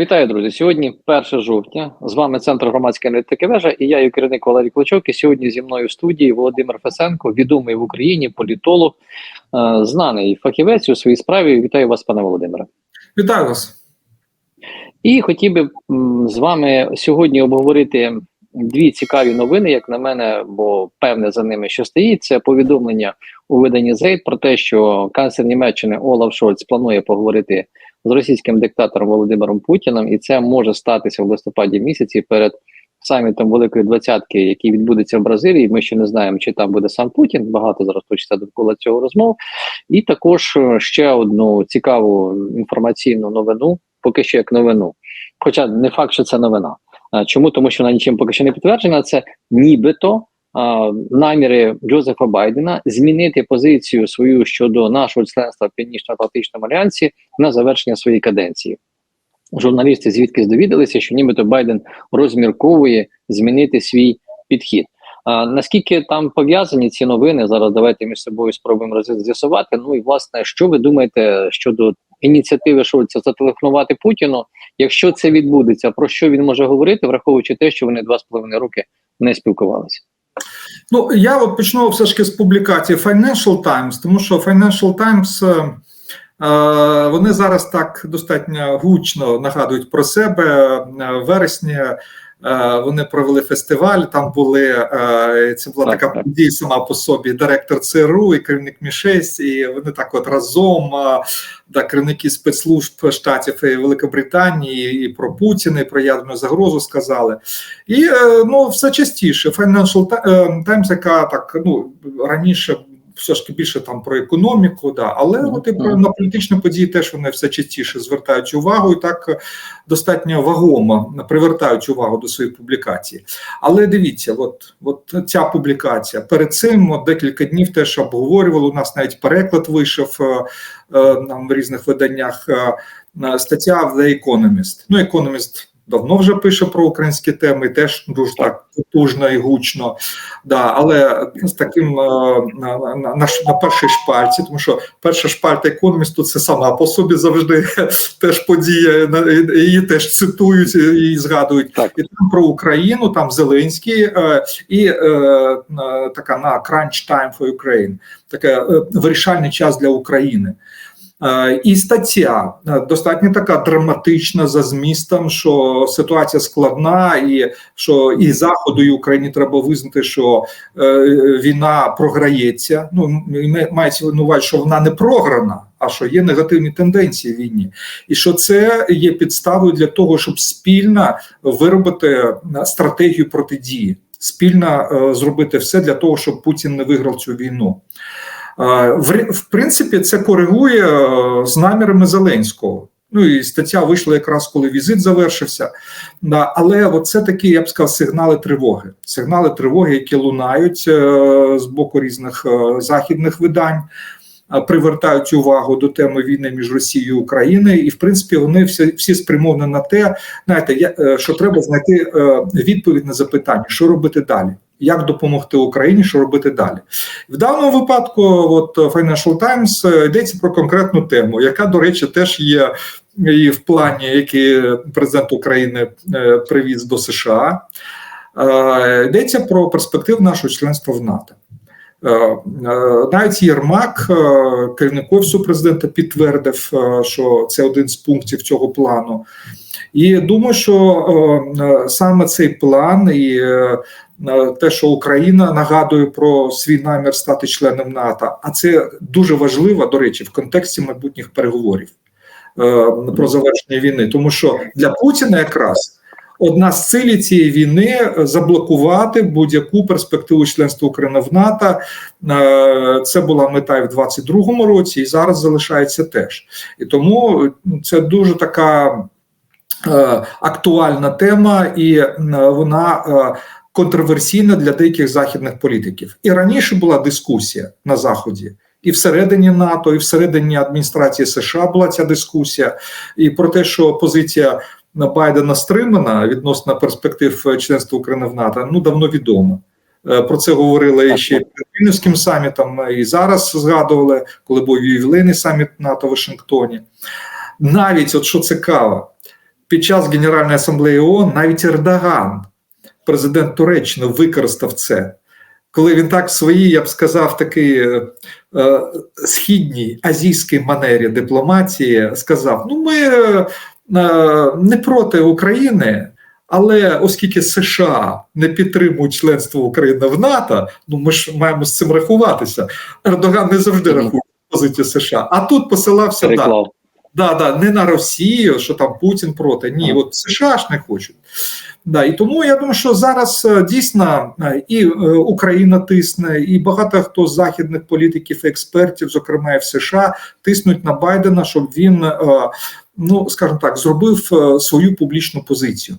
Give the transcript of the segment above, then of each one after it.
Вітаю, друзі! Сьогодні 1 жовтня. З вами Центр громадської аналітики вежа і я, її керівник Валерій Клочок. І сьогодні зі мною в студії Володимир Фесенко, відомий в Україні політолог, е, знаний фахівець у своїй справі. Вітаю вас, пане Володимире. Вітаю вас. І хотів би з вами сьогодні обговорити дві цікаві новини, як на мене, бо певне за ними, що стоїть. Це повідомлення у виданні Зейд про те, що канцлер Німеччини Олаф Шольц планує поговорити з російським диктатором Володимиром Путіним, і це може статися в листопаді місяці перед самітом Великої Двадцятки, який відбудеться в Бразилії. Ми ще не знаємо, чи там буде сам Путін. Багато зараз точиться довкола цього розмов. І також е, ще одну цікаву інформаційну новину, поки що як новину. Хоча не факт, що це новина. А, Чому? Тому що вона нічим поки що не підтверджена. Це нібито наміри Джозефа Байдена змінити позицію свою щодо нашого членства в Північно-Атлантичному альянсі на завершення своєї каденції. Журналісти звідки довідалися, що нібито Байден розмірковує змінити свій підхід. А, наскільки там пов'язані ці новини? Зараз давайте між собою спробуємо з'ясувати. Ну і власне, що ви думаєте щодо ініціативи Шольца зателефонувати Путіну? Якщо це відбудеться, про що він може говорити, враховуючи те, що вони два з половиною роки не спілкувалися? Ну я от почну все ж таки з публікації Financial Times, тому що Financial Times е, е, вони зараз так достатньо гучно нагадують про себе. Е, В вересні вони провели фестиваль. Там були е, це була Так, така так. подія сама по собі. Директор ЦРУ і керівник Мі-6, і вони так от разом. е, да, керівники спецслужб штатів і Великобританії і про Путіна, і про ядерну загрозу сказали. І е, ну все частіше Financial Ti- е, Times, яка так ну раніше. Все ж таки більше там про економіку, да, але от і про на політичні події теж вони все частіше звертають увагу і так е, достатньо вагомо привертають увагу до своєї публікації. Але дивіться, от, от ця публікація перед цим от декілька днів теж обговорювали. У нас навіть переклад вийшов е, е, нам в різних виданнях стаття в The Economist. Ну, Economist давно вже пише про українські теми, теж дуже так потужно і гучно. Да, але з таким е, на, на, на, на першій шпальці, тому що перша шпальта Economist це сама по собі завжди теж подія, її теж цитують і згадують. Так. І там про Україну, там Зеленський е, і е, така на Crunch Time for Ukraine, таке вирішальний час для України. Е, І стаття е, достатньо така драматична за змістом, що ситуація складна, і що і заходу, і Україні треба визнати, що е, війна програється. Ну мається на увазі, що вона не програна, а що є негативні тенденції в війні, і що це є підставою для того, щоб спільно виробити стратегію протидії, спільно зробити все для того, щоб Путін не виграв цю війну. В, принципі, це коригує е, з намірами Зеленського. Ну і стаття вийшла якраз коли візит завершився. Але це такі, я б сказав, сигнали тривоги. Сигнали тривоги, які лунають е, з боку різних е, західних видань, привертають увагу до теми війни між Росією і Україною. І в принципі вони всі, всі спрямовані на те, знаєте, е, що треба знайти е, відповідь на запитання, що робити далі. Як допомогти Україні, що робити далі? В даному випадку, от Financial Times е, йдеться про конкретну тему, яка, до речі, теж є і в плані, який президент України привіз до США. Йдеться про перспективу нашого членства в НАТО. Е, е, Навіть Єрмак, е, керівник офісу президента, підтвердив, що це один з пунктів цього плану. І думаю, що саме цей план і те, що Україна нагадує про свій намір стати членом НАТО, а це дуже важливо, до речі, в контексті майбутніх переговорів про завершення війни, тому що для Путіна якраз. Одна з цілей цієї війни заблокувати будь-яку перспективу членства України в НАТО. Е, Це була мета і в 22-му році, і зараз залишається теж. І тому ну, це дуже така е, актуальна тема, і е, вона е, контроверсійна для деяких західних політиків. І раніше була дискусія на заході. І всередині НАТО, і всередині адміністрації США була ця дискусія, і про те, що позиція Байдена стримана відносно перспектив членства України в НАТО, ну давно відомо. Е, Про це говорили Так, ще так. перед Вільнюським самітом, і зараз згадували, коли був ювілейний саміт НАТО в Вашингтоні. Навіть от що цікаво, під час Генеральної асамблеї ООН навіть Ердоган, президент Туреччини, використав це. Коли він так в своїй, я б сказав, такий е, е, східній азійській манері дипломатії сказав: ну, ми е, не проти України, але оскільки США не підтримують членство України в НАТО, ну ми ж маємо з цим рахуватися. Ердоган не завжди рахує позицію США, а тут посилався да, Да, да, не на Росію, що там Путін проти. Ні, от США ж не хочуть. Да, і тому я думаю, що зараз е, дійсно е, і е, Україна тисне, і багато хто з західних політиків, експертів, зокрема і в США, тиснуть на Байдена, щоб він, е, ну скажімо так, зробив е, свою публічну позицію.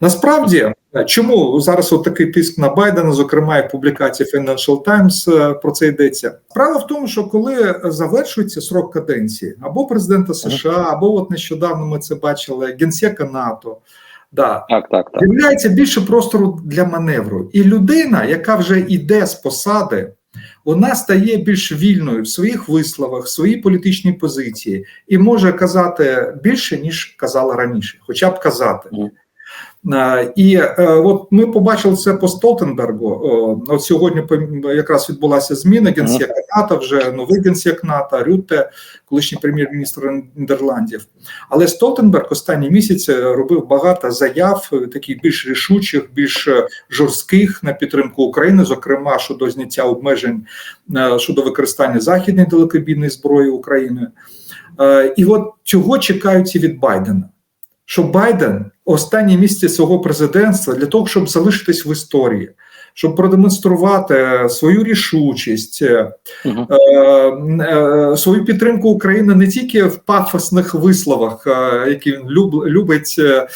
Насправді, е, чому зараз от такий тиск на Байдена, зокрема і публікації Financial Times е, про це йдеться? Справа в тому, що коли завершується срок каденції або президента США, або от нещодавно ми це бачили, генсека НАТО. Да, Так, так, так. з'являється більше простору для маневру. І людина, яка вже йде з посади, вона стає більш вільною в своїх висловах, в своїй політичній позиції і може казати більше, ніж казала раніше, хоча б казати. Е, І е, от ми побачили це по Столтенбергу. О, От сьогодні якраз відбулася зміна генсека НАТО, вже новий генсек НАТО, Рютте, колишній прем'єр-міністр Нідерландів. Але Столтенберг останні місяці робив багато заяв, е, таких більш рішучих, більш е, жорстких на підтримку України, зокрема щодо зняття обмежень е, щодо використання західної далекобійної зброї України. Е, І от цього чекають і від Байдена. Що Байден останні місяці свого президентства для того, щоб залишитись в історії, щоб продемонструвати свою рішучість, е, е, свою підтримку України не тільки в пафосних висловах, е, які він люб- любить. е,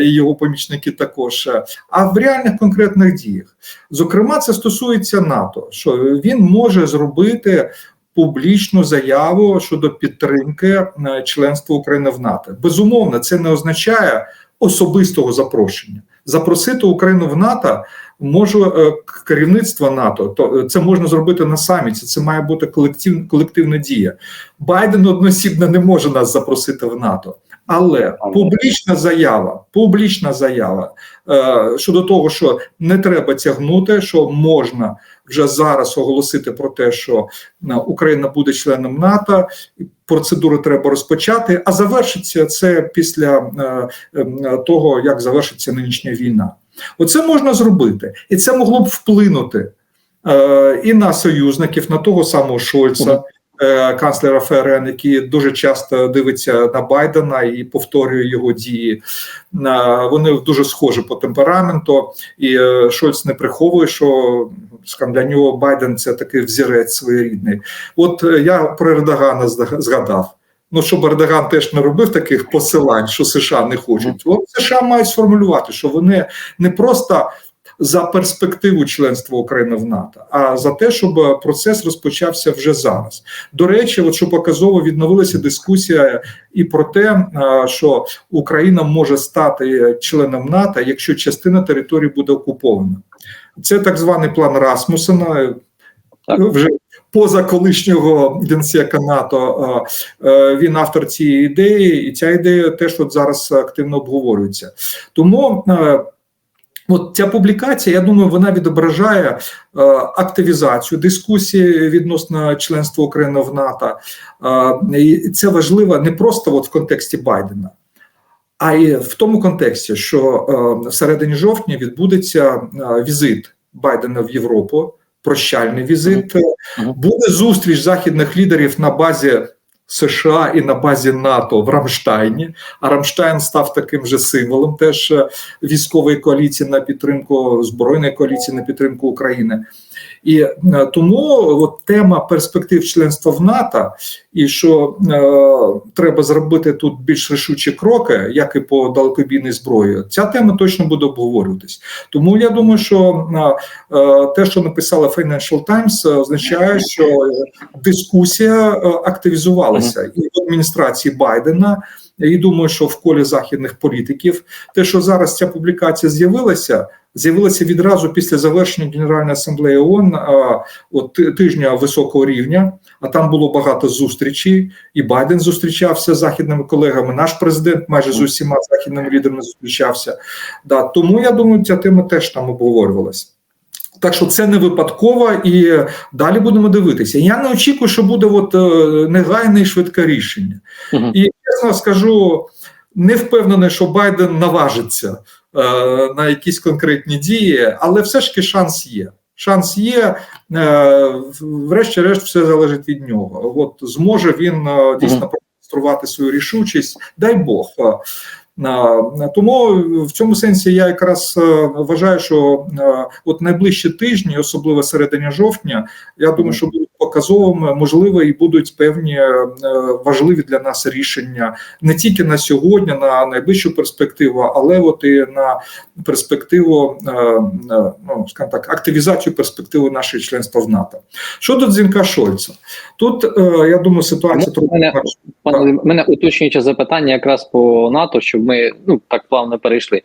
І його помічники також, е, а в реальних конкретних діях. Зокрема, це стосується НАТО, що він може зробити публічну заяву щодо підтримки е, членства України в НАТО. Безумовно, це не означає особистого запрошення. Запросити Україну в НАТО може е, керівництво НАТО. То це можна зробити на саміті. Це має бути колектив, колективна дія. Байден одноосібно не може нас запросити в НАТО. Але публічна заява, публічна заява е, щодо того, що не треба тягнути, що можна вже зараз оголосити про те, що е, Україна буде членом НАТО, процедуру треба розпочати. А завершиться це після е, е, того, як завершиться нинішня війна. Оце можна зробити, і це могло б вплинути е, і на союзників, на того самого Шольца. Е, Канцлера ФРН, який дуже часто дивиться на Байдена і повторює його дії, Е, вони дуже схожі по темпераменту, і е, Шольц не приховує, що для нього Байден це такий взірець своєрідний. От я про Ердогана згадав. Ну, щоб Ердоган теж не робив таких посилань, що США не хочуть. От США мають сформулювати, що вони не просто за перспективу членства України в НАТО, а за те, щоб процес розпочався вже зараз. До речі, от що показово відновилася дискусія і про те, е, що Україна може стати членом НАТО, якщо частина території буде окупована. Це так званий план Расмусена. Так. Вже поза колишнього генсека НАТО е, е, він автор цієї ідеї, і ця ідея теж от зараз активно обговорюється. Тому е, От ця публікація, я думаю, вона відображає е, активізацію дискусії відносно членства України в НАТО. Е, і це важливо не просто от в контексті Байдена, а й в тому контексті, що е, всередині жовтня відбудеться е, візит Байдена в Європу, прощальний візит. Буде зустріч західних лідерів на базі США і на базі НАТО в Рамштайні. А Рамштайн став таким же символом теж е, військової коаліції на підтримку збройної коаліції на підтримку України. І е, тому от тема перспектив членства в НАТО, і що е, треба зробити тут більш рішучі кроки, як і по далекобійній зброї. Ця тема точно буде обговорюватись. Тому я думаю, що е, е, те, що написала Financial Times, е, означає, що дискусія активізувалася і в адміністрації Байдена. І думаю, що в колі західних політиків те, що зараз ця публікація з'явилася, з'явилася відразу після завершення Генеральної асамблеї ООН от тижня високого рівня. А там було багато зустрічей, і Байден зустрічався з західними колегами. Наш президент майже з усіма західними лідерами зустрічався. Да, тому я думаю, ця тема теж там обговорювалася. Так що це не випадково, і далі будемо дивитися. Я не очікую, що буде от, е, негайне і швидке рішення. Мгм. І чесно скажу, не впевнений, що Байден наважиться на якісь конкретні дії, але все ж таки шанс є. Шанс є, е, врешті-решт, все залежить від нього. От зможе він е, дійсно продемонструвати свою рішучість, дай Бог. Е, е, Тому в цьому сенсі я якраз е, вважаю, що е, от найближчі тижні, особливо серединя жовтня, я думаю, що будуть показовими, можливо, і будуть певні е, важливі для нас рішення не тільки на сьогодні, на найближчу перспективу, але от і на перспективу, е, е, ну скажімо так, активізацію перспективи нашого членства в НАТО. Щодо дзвінка Шольца, тут я думаю, ситуація трохи мене-. Пане, мене уточнююче запитання якраз по НАТО, щоб ми ну так плавно перейшли.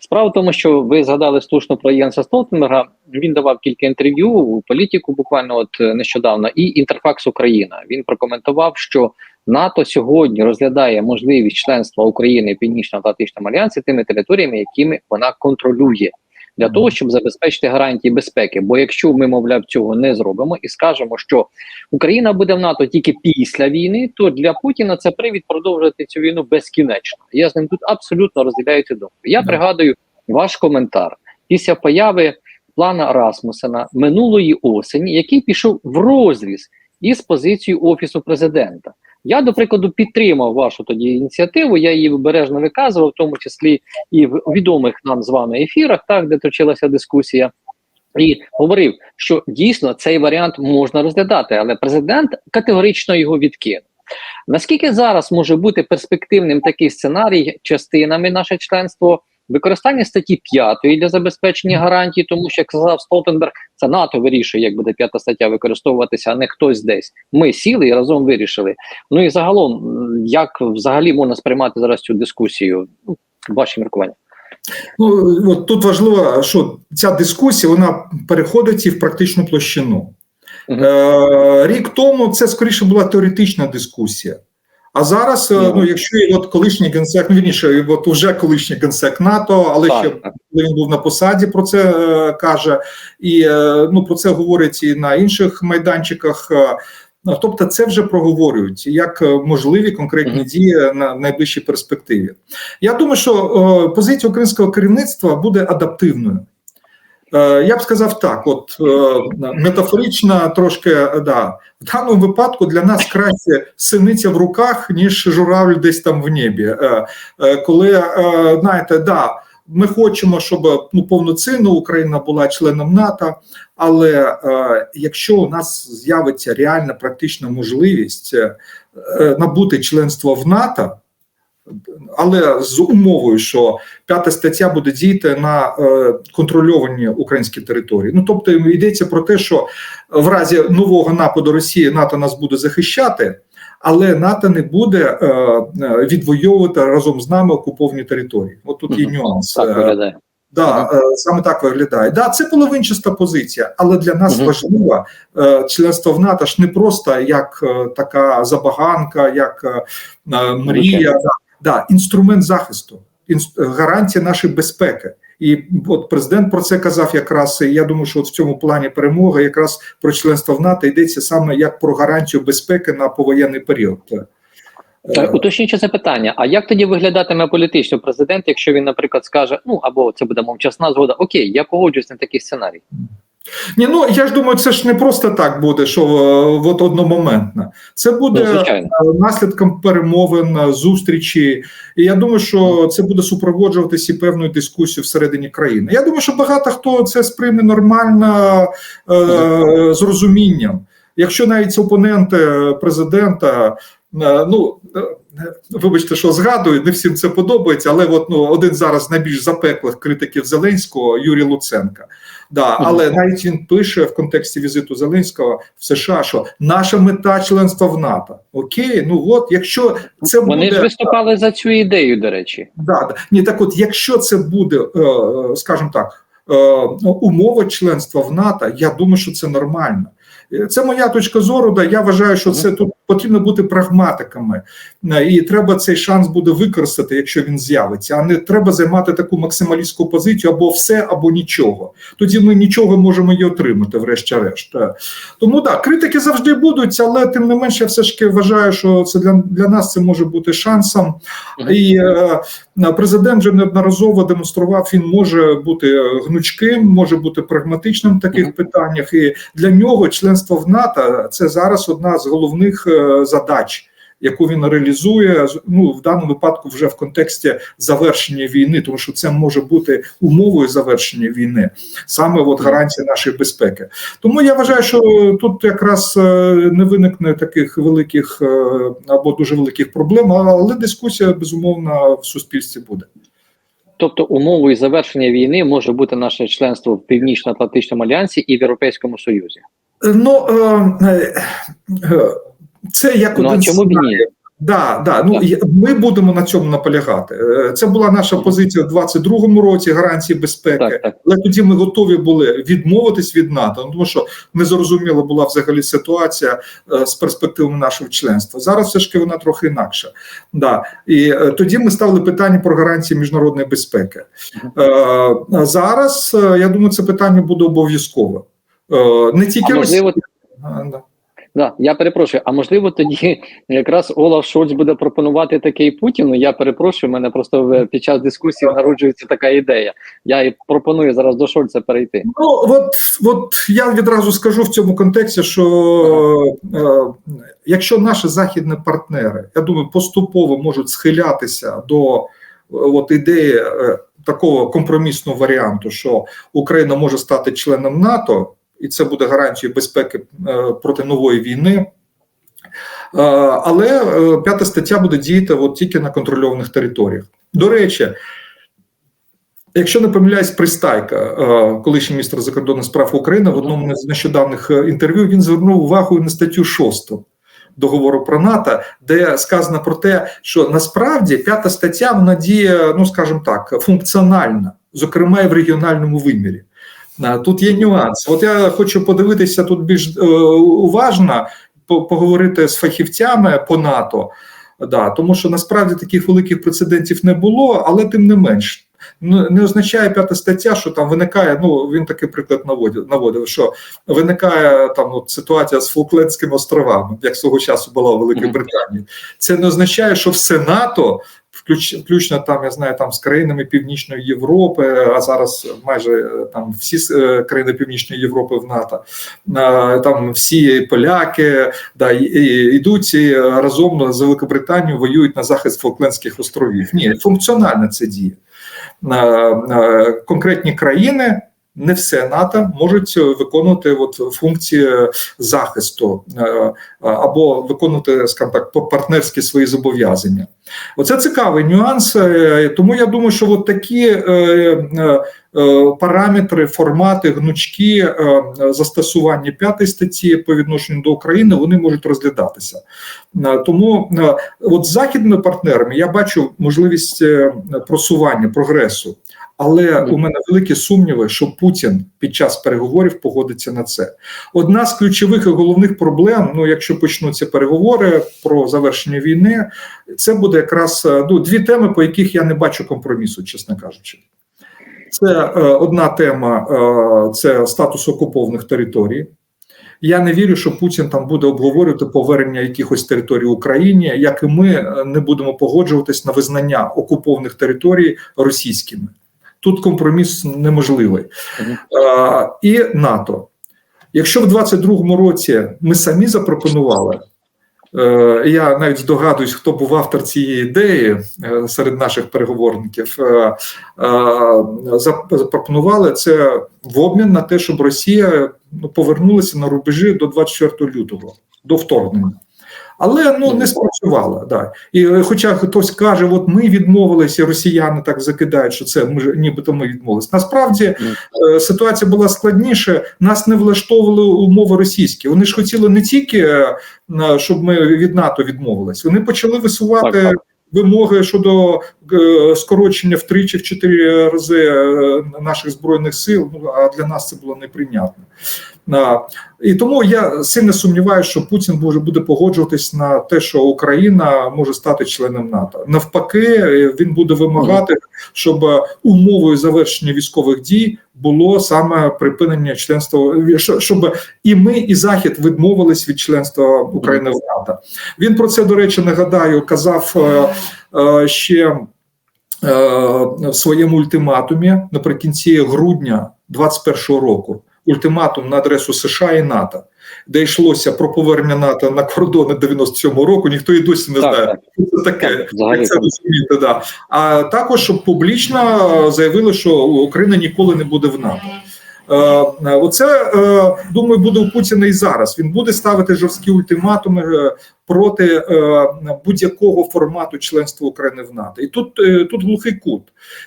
Справа в тому, що ви згадали слушно про Єнса Столтенберга. Він давав кілька інтерв'ю у політику, буквально от е, нещодавно, і Інтерфакс Україна. Він прокоментував, що НАТО сьогодні розглядає можливість членства України в Північно-Атлантичному альянсі тими територіями, якими вона контролює. Для того щоб забезпечити гарантії безпеки, бо якщо ми, мовляв, цього не зробимо і скажемо, що Україна буде в НАТО тільки після війни, то для Путіна це привід продовжувати цю війну безкінечно. Я з ним тут абсолютно розділяю цю думку. Я пригадую ваш коментар після появи плана Расмусена минулої осені, який пішов в розріз із позицією офісу президента. Я, до прикладу, підтримав вашу тоді ініціативу. Я її обережно виказував, в тому числі і в відомих нам з вами ефірах, так де точилася дискусія. І говорив, що дійсно цей варіант можна розглядати, але президент категорично його відкинув. Наскільки зараз може бути перспективним такий сценарій частинами наше членство використання статті 5 для забезпечення гарантій, тому що як сказав Столтенберг, це НАТО вирішує, як буде п'ята стаття використовуватися, а не хтось десь. Ми сіли і разом вирішили. Ну і загалом, як взагалі можна сприймати зараз цю дискусію? Ну, Ваші міркування. Ну от тут важливо, що ця дискусія вона переходить і в практичну площину. Мгм. Е, рік тому це скоріше була теоретична дискусія. А зараз, е, Ну. якщо і от колишній генсек, ну вірніше, от уже колишній генсек НАТО, але Так, ще коли він був на посаді, про це е, каже, і е, ну про це говорять і на інших майданчиках. Е, ну, тобто, це вже проговорюють як е, можливі конкретні Мгм. дії на найближчій перспективі. Я думаю, що е, позиція українського керівництва буде адаптивною. Е, Я б сказав так: от е, метафорично трошки е, да. В даному випадку для нас краще синиця в руках, ніж журавль десь там в небі. Коли знаєте, да, ми хочемо, щоб ну повноцінно Україна була членом НАТО, але якщо у нас з'явиться реальна практична можливість набути членство в НАТО. Але з умовою, що п'ята стаття буде діяти на е, контрольовані українські території. Ну тобто йдеться про те, що в разі нового нападу Росії НАТО нас буде захищати, але НАТО не буде е, е, відвоювати разом з нами окуповані території. От тут є нюанс. Так виглядає. Да, саме так виглядає. Да, це половинчаста позиція, але для нас важливо членство в НАТО ж не просто як така забаганка, як мрія. Да, інструмент захисту, гарантія нашої безпеки. І от президент про це казав якраз. І я думаю, що от в цьому плані перемоги якраз про членство в НАТО йдеться саме як про гарантію безпеки на повоєнний період. Е, Уточнююче запитання: а як тоді виглядатиме політично президент, якщо він, наприклад, скаже: ну або це буде мовчасна згода, окей, я погоджуюсь на такий сценарій. Ні, ну я ж думаю, це ж не просто так буде, що е, от одномоментно. Це буде Ну, е, наслідком перемовин, е, зустрічі. І я думаю, що це буде супроводжуватися і певною дискусією всередині країни. Я думаю, що багато хто це сприйме нормально е, з розумінням. Якщо навіть опоненти президента, е, ну вибачте, що згадую, не всім це подобається, але от ну один зараз з найбільш запеклих критиків Зеленського Юрій Луценка. Да, але навіть він пише в контексті візиту Зеленського в США, що наша мета членства в НАТО. Окей, ну от якщо це Вони буде ж виступали за цю ідею, до речі. Да, да. Ні, так от, якщо це буде, е, скажімо так, умова членства в НАТО, я думаю, що це нормально. Е, Це моя точка зору. Да, я вважаю, що це тут потрібно бути прагматиками, Е, і треба цей шанс буде використати, якщо він з'явиться. А не треба займати таку максималістську позицію або все, або нічого. Тоді ми нічого можемо і отримати, врешті-решт. Е, Тому так, критики завжди будуть, але тим не менше, я все ж таки вважаю, що це для, для нас це може бути шансом. І е, президент вже неодноразово демонстрував, він може бути гнучким, може бути прагматичним в таких питаннях. І для нього членство в НАТО це зараз одна з головних задач. Яку він реалізує ну в даному випадку вже в контексті завершення війни, тому що це може бути умовою завершення війни, саме от гарантія нашої безпеки. Тому я вважаю, що тут якраз е, не виникне таких великих е, або дуже великих проблем, але дискусія безумовно в суспільстві буде. Тобто умовою завершення війни може бути наше членство в Північно-Атлантичному альянсі і в Європейському Союзі. Ну е, е, це як Ну один чому б ні? Да, да. Ну ми будемо на цьому наполягати. Е, Це була наша позиція в 22-му році гарантії безпеки. Так, так. Але тоді ми готові були відмовитись від НАТО, ну, тому що незрозуміла була взагалі ситуація е, з перспективами нашого членства. Зараз все ж таки вона трохи інакша. Да. І е, тоді ми ставили питання про гарантії міжнародної безпеки. А зараз я думаю, це питання буде обов'язкове. Е, не тільки А можливо, Росія. Да. Я перепрошую. А можливо, тоді якраз Олаф Шольц буде пропонувати такий Путіну. Я перепрошую, мене просто під час дискусії народжується така ідея. Я і пропоную зараз до Шольца перейти. Ну от, от я відразу скажу в цьому контексті, що е, якщо наші західні партнери, я думаю, поступово можуть схилятися до е, от ідеї е, такого компромісного варіанту, що Україна може стати членом НАТО, і це буде гарантією безпеки е, проти нової війни. Е, Але е, п'ята стаття буде діяти от тільки на контрольованих територіях. До речі, якщо не помиляюсь, Пристайка, колишній міністр закордонних справ України, в одному з нещодавних інтерв'ю він звернув увагу на статтю 6 договору про НАТО, де сказано про те, що насправді п'ята стаття вона діє, ну скажімо так, функціонально, зокрема і в регіональному вимірі. Тут є нюанс. От я хочу подивитися тут більш е, уважно, по- поговорити з фахівцями по НАТО. Да, тому що насправді таких великих прецедентів не було, але тим не менш. Ну, не означає п'ята стаття, що там виникає. Ну він такий приклад наводив, наводив що виникає там от, ситуація з Фолклендськими островами, як свого часу була у Великій Британії. Це не означає, що все НАТО, включ, включно там, я знаю, там з країнами Північної Європи, а зараз майже е, там всі е, країни Північної Європи в НАТО, е, там всі поляки, да, йдуть разом з Великобританією воюють на захист Фолклендських островів. Ні, функціонально це діє. Конкретні країни. Не все НАТО можуть виконувати от функції захисту е, або виконувати скажімо так партнерські свої зобов'язання. Оце цікавий нюанс. е, Тому я думаю, що от такі е, е, е, параметри, формати, гнучки е, застосування п'ятої статті по відношенню до України вони можуть розглядатися. Е, Тому е, от з західними партнерами я бачу можливість е, просування прогресу. Але у мене великі сумніви, що Путін під час переговорів погодиться на це. Одна з ключових і головних проблем, ну якщо почнуться переговори про завершення війни, це буде якраз е, ну, дві теми, по яких я не бачу компромісу, чесно кажучи. Це е, одна тема е, це статус окупованих територій. Я не вірю, що Путін там буде обговорювати повернення якихось територій Україні, як і ми е, не будемо погоджуватись на визнання окупованих територій російськими. Тут компроміс неможливий. Е, і НАТО. Якщо в 22-му році ми самі запропонували, е, я навіть здогадуюсь, хто був автор цієї ідеї е, серед наших переговорників, е, е, запропонували це в обмін на те, щоб Росія ну, повернулася на рубежі до 24 лютого, до вторгнення. Але ну не спрацювала. Да. І е, хоча хтось каже, от ми відмовилися, росіяни так закидають, що це ми нібито ми відмовилися. Насправді е, ситуація була складніша. Нас не влаштовували умови російські. Вони ж хотіли не тільки е, щоб ми від НАТО відмовились. Вони почали висувати Так, так. вимоги щодо е, скорочення втричі в чотири рази е, наших збройних сил. Ну а для нас це було неприйнятно. І тому я сильно сумніваюся, що Путін може буде погоджуватись на те, що Україна може стати членом НАТО. Навпаки, е, він буде вимагати, щоб умовою завершення військових дій було саме припинення членства, що- щоб і ми, і Захід відмовились від членства України в НАТО. Він про це, до речі, нагадаю, казав е, е, ще е, в своєму ультиматумі наприкінці грудня 21-го року. Ультиматум на адресу США і НАТО, де йшлося про повернення НАТО на кордони 97-го року. Ніхто і досі не Так, знає, так. що це таке. Так, Як це розуміти, да. А також публічно заявили, що Україна ніколи не буде в НАТО. Е, Оце е, думаю, буде у Путіна і зараз. Він буде ставити жорсткі ультиматуми е, проти будь-якого формату членства України в НАТО. І тут, тут глухий кут.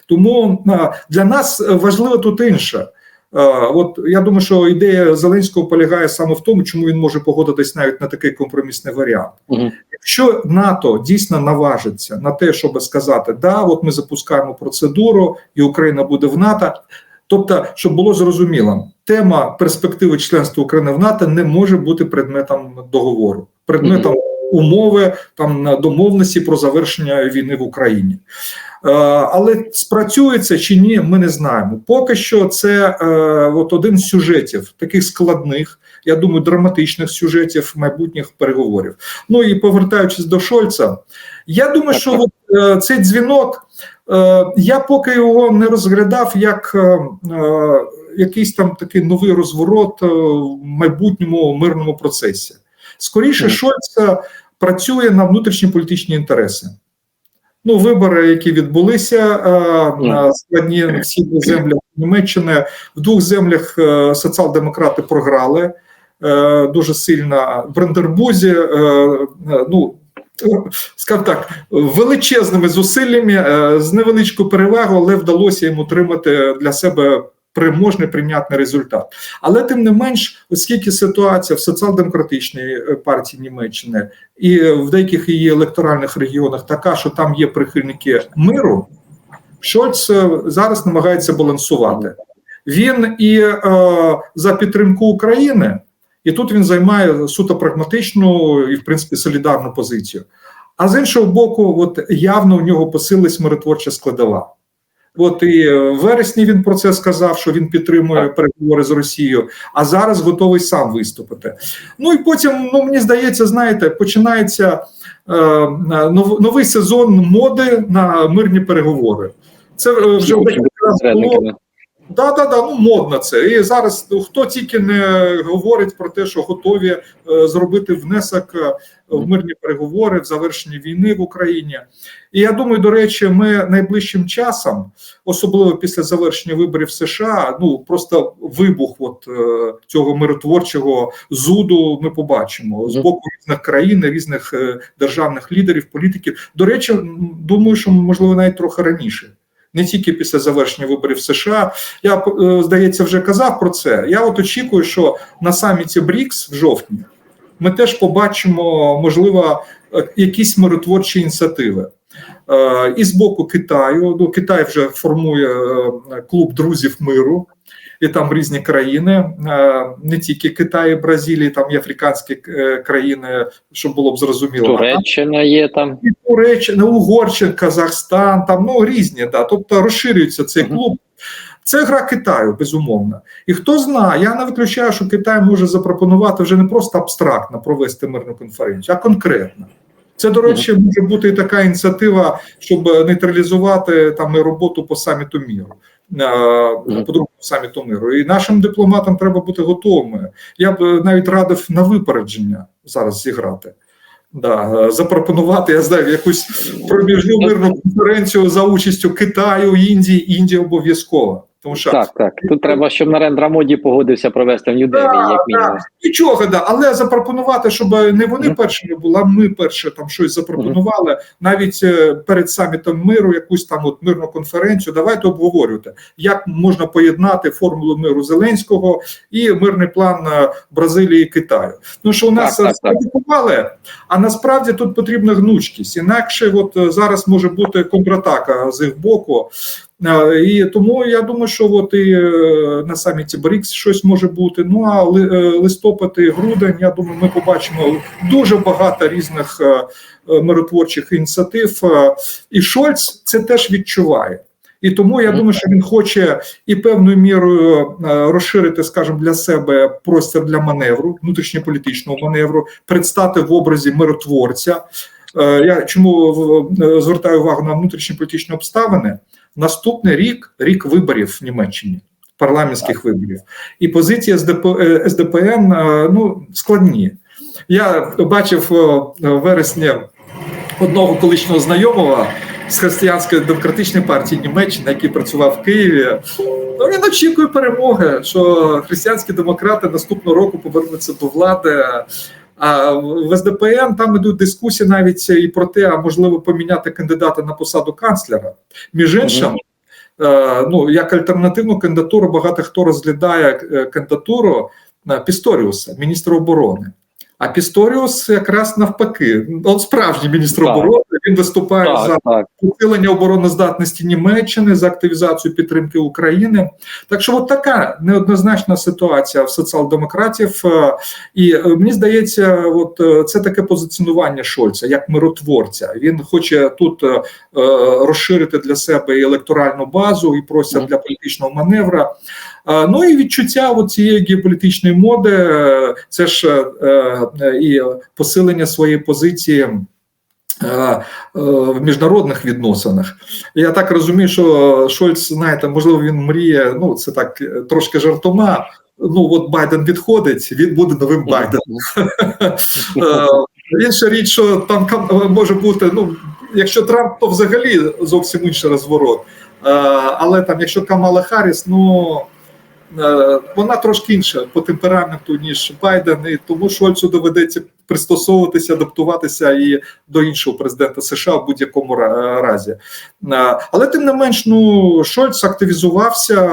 Тому для нас важливо тут інше. Е, От я думаю, що ідея Зеленського полягає саме в тому, чому він може погодитись навіть на такий компромісний варіант. Мгм. Якщо НАТО дійсно наважиться на те, щоб сказати, да, от ми запускаємо процедуру, і Україна буде в НАТО. Тобто, щоб було зрозуміло, тема перспективи членства України в НАТО не може бути предметом договору, предметом умови там на домовленості про завершення війни в Україні. Е, але спрацює це чи ні, ми не знаємо. Поки що це е, от один з сюжетів, таких складних, я думаю, драматичних сюжетів майбутніх переговорів. Ну і повертаючись до Шольца, я думаю, що от, е, цей дзвінок. Е, Я поки його не розглядав як е, е, якийсь там такий новий розворот е, в майбутньому мирному процесі. Скоріше. Шольц е, працює на внутрішні політичні інтереси. Ну, вибори, які відбулися е, на складні в східних землях Німеччини, в двох землях е, соціал-демократи програли е, дуже сильно. В Брандербузі, е, е, ну скажімо так, величезними зусиллями е, з невеличкою перевагою, але вдалося йому отримати для себе приможний прийнятний результат. Але тим не менш, оскільки ситуація в соціал-демократичній е, партії Німеччини і в деяких її електоральних регіонах така, що там є прихильники миру, Шольц е, зараз намагається балансувати. Він і е, за підтримку України, і тут він займає суто прагматичну і, в принципі, солідарну позицію. А з іншого боку, от явно у нього посилилась миротворча складова. От і в вересні він про це сказав, що він підтримує переговори з Росією, а зараз готовий сам виступити. Ну і потім, ну мені здається, знаєте, починається е, нов, новий сезон моди на мирні переговори. Це е, вже було. Да, да, да, ну модно це. І зараз ну, хто тільки не говорить про те, що готові е, зробити внесок е, в мирні переговори в завершенні війни в Україні. І я думаю, до речі, ми найближчим часом, особливо після завершення виборів США, ну просто вибух от е, цього миротворчого зуду ми побачимо з боку різних країн, різних е, державних лідерів, політиків. До речі, думаю, що можливо навіть трохи раніше. Не тільки після завершення виборів в США, я е, здається вже казав про це. Я от очікую, що на саміті БРІКС в жовтні ми теж побачимо, можливо, е, якісь миротворчі ініціативи. Е, І з боку Китаю, ну Китай вже формує клуб друзів миру, і там різні країни, е, не тільки Китай, і Бразилія, там і африканські е, країни, щоб було б зрозуміло. Туреччина є там. і Туреччина, Угорщина, Казахстан, там ну різні, да. тобто розширюється цей клуб. Це гра Китаю, безумовно. І хто знає, я не виключаю, що Китай може запропонувати вже не просто абстрактно провести мирну конференцію, а конкретно. Це, до речі, може бути і така ініціатива, щоб нейтралізувати там і роботу по саміту міру. е, По другому саміту миру. І нашим дипломатам треба бути готовими. Я б е, навіть радив на випередження зараз зіграти. Да, е, запропонувати, я знаю, якусь проміжну мирну конференцію за участю Китаю, Індії, Індії обов'язково. Тому що Так, так. Тут треба, щоб Нарендра Моді погодився провести в Нью-Делі, Да, як мінімум. да. Нічого, да, але запропонувати, щоб не вони Мгм. першими були, а ми перше там щось запропонували, навіть е, перед самітом миру, якусь там от мирну конференцію. Давайте обговорювати, як можна поєднати формулу миру Зеленського і мирний план е, Бразилії і Китаю. Ну що у нас Так, так, так. а насправді тут потрібна гнучкість. Інакше, от е, зараз може бути контратака з їх боку. І тому я думаю, що от і е, на саміті БРІКС щось може бути. Ну а е, листопад і грудень, я думаю, ми побачимо дуже багато різних е, миротворчих ініціатив. І Шольц це теж відчуває. І тому я думаю, що він хоче і певною мірою розширити, скажімо, для себе простір для маневру, внутрішньополітичного маневру, предстати в образі миротворця. Я чому звертаю увагу на внутрішньополітичні обставини? Наступний рік рік виборів в Німеччині, парламентських виборів, і позиції СДП, е, СДПН е, ну складні. Я бачив е, в вересні одного колишнього знайомого з християнської демократичної партії Німеччини, який працював в Києві. Ну, він очікує перемоги, що християнські демократи наступного року повернуться до влади. А в СДПН там ідуть дискусії навіть і про те, а можливо поміняти кандидата на посаду канцлера. Між іншим, е, ну як альтернативну кандидатуру, багато хто розглядає е, кандидатуру е, Пісторіуса, міністра оборони. А Пісторіус якраз навпаки, от справжній міністр Так. оборони. Він виступає за Так, так. посилення обороноздатності Німеччини за активізацію підтримки України. Так що, от така неоднозначна ситуація в соціал-демократів. Е, І е, мені здається, от е, це таке позиціонування Шольца як миротворця. Він хоче тут е, розширити для себе і електоральну базу, і Мгм. для політичного маневра. Е, Ну і відчуття от цієї геополітичної моди, це ж е, і посилення своєї позиції. е, е, В міжнародних відносинах я так розумію, що Шольц, знаєте, можливо, він мріє. Ну це так е, трошки жартома. Ну от Байден відходить, він буде новим Байденом. Е, Інша річ, що там може бути. Ну якщо Трамп, то взагалі зовсім інший розворот. Е, Але там, якщо Камала Харріс, ну е, вона трошки інша по темпераменту, ніж Байден, і тому Шольцу доведеться пристосовуватися, адаптуватися і до іншого президента США в будь-якому разі. Е, Але тим не менш, ну Шольц активізувався.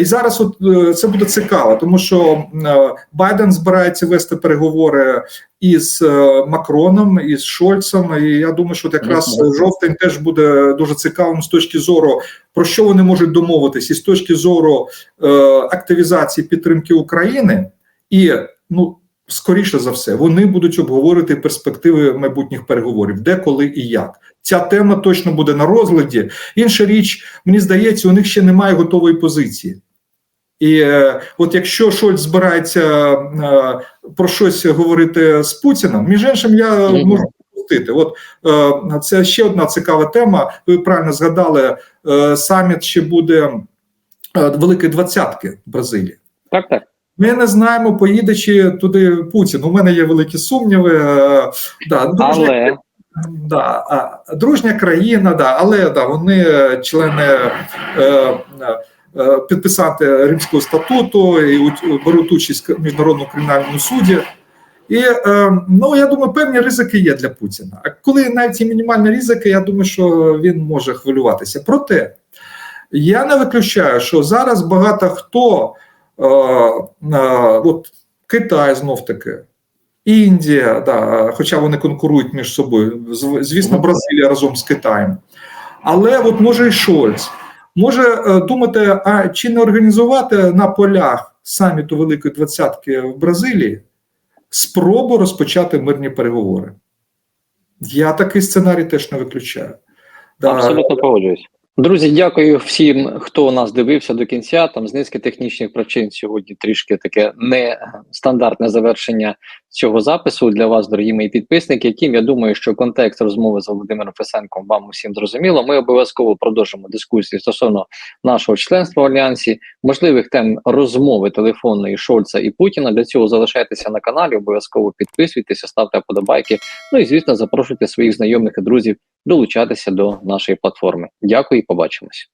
І зараз от е, це буде цікаво, тому що е, Байден збирається вести переговори із е, Макроном, із Шольцем. І я думаю, що от якраз жовтень теж буде дуже цікавим з точки зору про що вони можуть домовитись, і з точки зору е, активізації підтримки України, і ну скоріше за все, вони будуть обговорити перспективи майбутніх переговорів, де, коли і як. Ця тема точно буде на розгляді. Інша річ, мені здається, у них ще немає готової позиції. І е, от якщо Шольц збирається е, про щось говорити з Путіним, між іншим, я можу пропустити. От е, це ще одна цікава тема. Ви правильно згадали, е, саміт ще буде е, Великої двадцятки в Бразилії. Так, так. Ми не знаємо, поїде чи туди Путін. У мене є великі сумніви. е, Да, дружня, Але да, дружня країна, да, але да, вони члени е, е, е, Римського статуту і беруть участь в міжнародному кримінальному суді. І ну я думаю, певні ризики є для Путіна. А коли навіть і мінімальні ризики, я думаю, що він може хвилюватися. Проте я не виключаю, що зараз багато хто, от Китай знов таки, Індія, да, хоча вони конкурують між собою, звісно, Бразилія разом з Китаєм. Але от може і Шольц може е, думати, а чи не організувати на полях саміту Великої Двадцятки в Бразилії спробу розпочати мирні переговори. Я такий сценарій теж не виключаю. Да, погоджуюсь. Друзі, дякую всім, хто нас дивився до кінця. Там з низки технічних причин сьогодні трішки таке нестандартне завершення цього запису для вас, дорогі мої підписники. Яким я думаю, що контекст розмови з Володимиром Фесенком вам усім зрозуміло. Ми обов'язково продовжимо дискусії стосовно нашого членства в альянсі, можливих тем розмови телефонної Шольца і Путіна. Для цього залишайтеся на каналі, обов'язково підписуйтеся, ставте подобайки. Ну і звісно, запрошуйте своїх знайомих і друзів долучатися до нашої платформи. Дякую і побачимось.